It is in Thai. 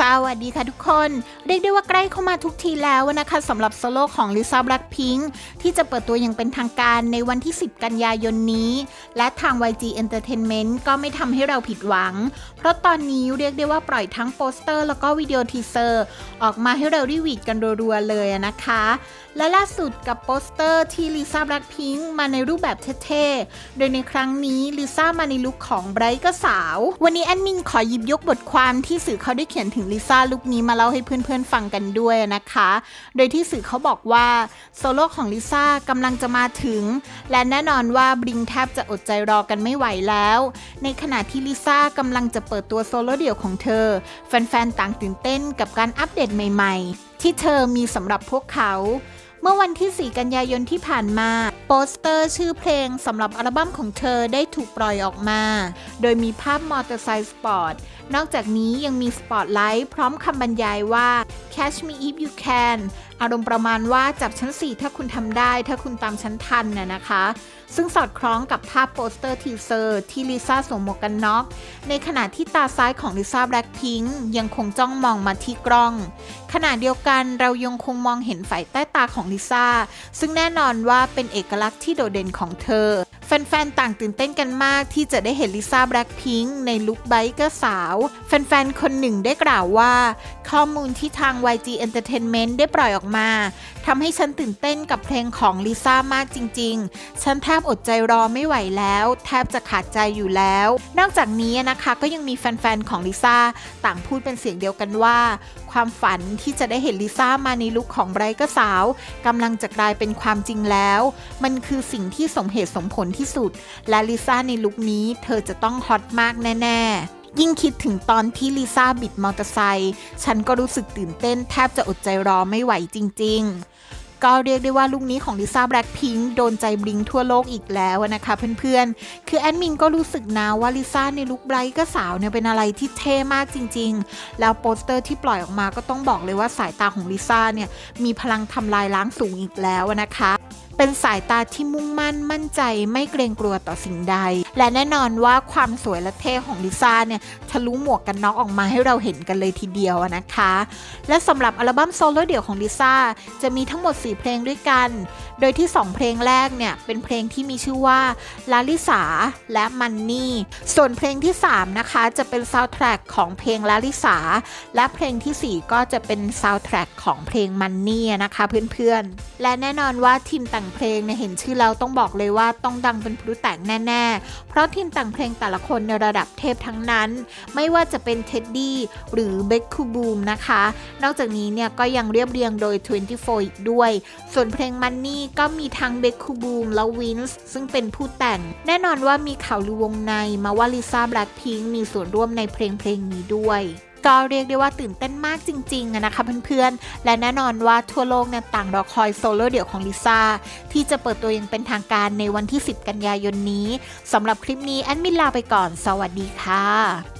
สวัสดีค่ะทุกคน เรียกได้ว่าใกล้เข้ามาทุกทีแล้วนะคะสำหรับโซโล่ของลิซ่าแบล็คพิงที่จะเปิดตัวอย่างเป็นทางการในวันที่ 10 กันยายนนี้ และทาง YG Entertainment ก็ไม่ทำให้เราผิดหวัง เพราะตอนนี้เรียกได้ว่าปล่อยทั้งโปสเตอร์แล้วก็วิดีโอทีเซอร์ออกมาให้เราได้วีดกันรัวๆเลยนะคะ และล่าสุดกับโปสเตอร์ที่ลิซ่าแบล็คพิงมาในรูปแบบเท่ๆ โดยในครั้งนี้ลิซ่ามาในลุคของไบรท์ก็สาว วันนี้แอดมินขอหยิบยกบทความที่สื่อเขาได้เขียนถึงลิซ่าลุคนี้มาเล่าให้เพื่อนๆฟังกันด้วยนะคะ โดยที่สื่อเขาบอกว่าโซโล่ของลิซ่ากำลังจะมาถึง และแน่นอนว่าบลิงแทบจะอดใจรอกันไม่ไหวแล้ว ในขณะที่ลิซ่ากำลังจะเปิดตัวโซโล่เดี่ยวของเธอ แฟนๆต่างตื่นเต้นกับการอัปเดตใหม่ ๆ ที่เธอมีสำหรับพวกเขาเมื่อวันที่ 4 กันยายนที่ผ่านมา โปสเตอร์ชื่อเพลงสำหรับอัลบั้มของเธอได้ถูกปล่อยออกมา โดยมีภาพมอเตอร์ไซค์สปอร์ตนอกจากนี้ยังมีสปอตไลท์พร้อมคำบรรยายว่า catch me if you can อารมณ์ประมาณว่าจับชั้นสี่ถ้าคุณทำได้ ถ้าคุณตามชั้นทันน่ะนะคะ ซึ่งสอดคล้องกับภาพโปสเตอร์ทีเซอร์ ที่ลิซ่าสวมหมวกกันน็อก ในขณะที่ตาซ้ายของลิซ่าแบล็คพิงค์ยังคงจ้องมองมาที่กล้อง ขณะเดียวกันเรายังคงมองเห็นฝ่ายใต้ตาของลิซ่า ซึ่งแน่นอนว่าเป็นเอกลักษณ์ที่โดดเด่นของเธอ แฟนๆ ต่างตื่นเต้นกันมากที่จะได้เห็นลิซ่าแบล็คพิงค์ในลุคไบเกอร์สาว แฟนๆ คนหนึ่งได้กล่าวว่า ข้อมูลที่ทาง YG Entertainment ได้ปล่อยออกมาทำให้ฉันตื่นเต้นกับเพลงของลิซ่ามากจริง ๆ ฉันแทบอดใจรอไม่ไหวแล้ว แทบจะขาดใจอยู่แล้ว นอกจากนี้นะคะก็ยังมีแฟน ๆ ของลิซ่าต่างพูดเป็นเสียงเดียวกันว่า ความฝันที่จะได้เห็นลิซ่ามาในลุคของไบรท์ก็สาวกำลังจะกลายเป็นความจริงแล้ว มันคือสิ่งที่สมเหตุสมผลที่สุด และลิซ่าในลุคนี้เธอจะต้องฮอตมากแน่ ๆ ยิ่งคิดถึงตอนที่ลิซ่าบิดมอเตอร์ไซค์ฉันก็รู้สึกตื่นเต้นแทบจะอดใจรอไม่ไหวจริง ๆก็เรียกได้ว่าลุคนี้ของลิซ่าแบล็คพิงค์โดนใจบลิงทั่วโลกอีกแล้วนะคะเพื่อนๆ คือแอดมินก็รู้สึกนะว่าลิซ่าในลุคไบรท์ก็สาวเนี่ยเป็นอะไรที่เท่มากจริงๆ แล้วโปสเตอร์ที่ปล่อยออกมาก็ต้องบอกเลยว่าสายตาของลิซ่าเนี่ยมีพลังทำลายล้างสูงอีกแล้วนะคะ เป็นสายตาที่มุ่งมั่นมั่นใจไม่เกรงกลัวต่อสิ่งใด และแน่นอนว่าความสวยและเท่ของลิซ่าเนี่ยทะลุหมวกกันน็อกออกมาให้เราเห็นกันเลยทีเดียวนะคะ และสำหรับอัลบั้มโซโล่เดี่ยวของลิซ่าจะมีทั้งหมด 4 เพลงด้วยกัน โดยที่ 2 เพลงแรกเนี่ยเป็นเพลงที่มีชื่อว่าลาลิสาและมันนี่ส่วนเพลงที่ 3 นะคะ จะเป็นซาวด์แทร็กของเพลงลาลิสาและเพลงทีสี่4 ก็จะเป็นซาวด์แทร็กของเพลงมันนี่นะคะเพื่อนๆและแน่นอนว่าทีมแต่งเพลงเนี่ยเห็นชื่อแล้วต้องบอกเลยว่าต้องดังเป็นพลุแตกแน่ ๆ เพราะทีมแต่งเพลงแต่ละคนในระดับเทพทั้งนั้น ไม่ว่าจะเป็นเท็ดดี้หรือเบคคูบูมนะคะ นอกจากนี้เนี่ยก็ยังเรียบเรียงโดย 24 อีกด้วย ส่วนเพลงมันนี่ก็มีทั้งเบคคูบูมและวินส์ซึ่งเป็นผู้แต่ง แน่นอนว่ามีข่าวลือวงในมาว่าลิซ่าแบล็คพิงมีส่วนร่วมในเพลงเพลงนี้ด้วย ก็เรียกได้ว่าตื่นเต้นมากจริงๆนะคะเพื่อนๆ และแน่นอนว่าทั่วโลกเนี่ยต่างรอคอยโซโล่เดี่ยวของลิซ่าที่จะเปิดตัวอย่างเป็นทางการในวันที่ 10 กันยายนนี้สำหรับคลิปนี้แอดมินลาไปก่อน สวัสดีค่ะ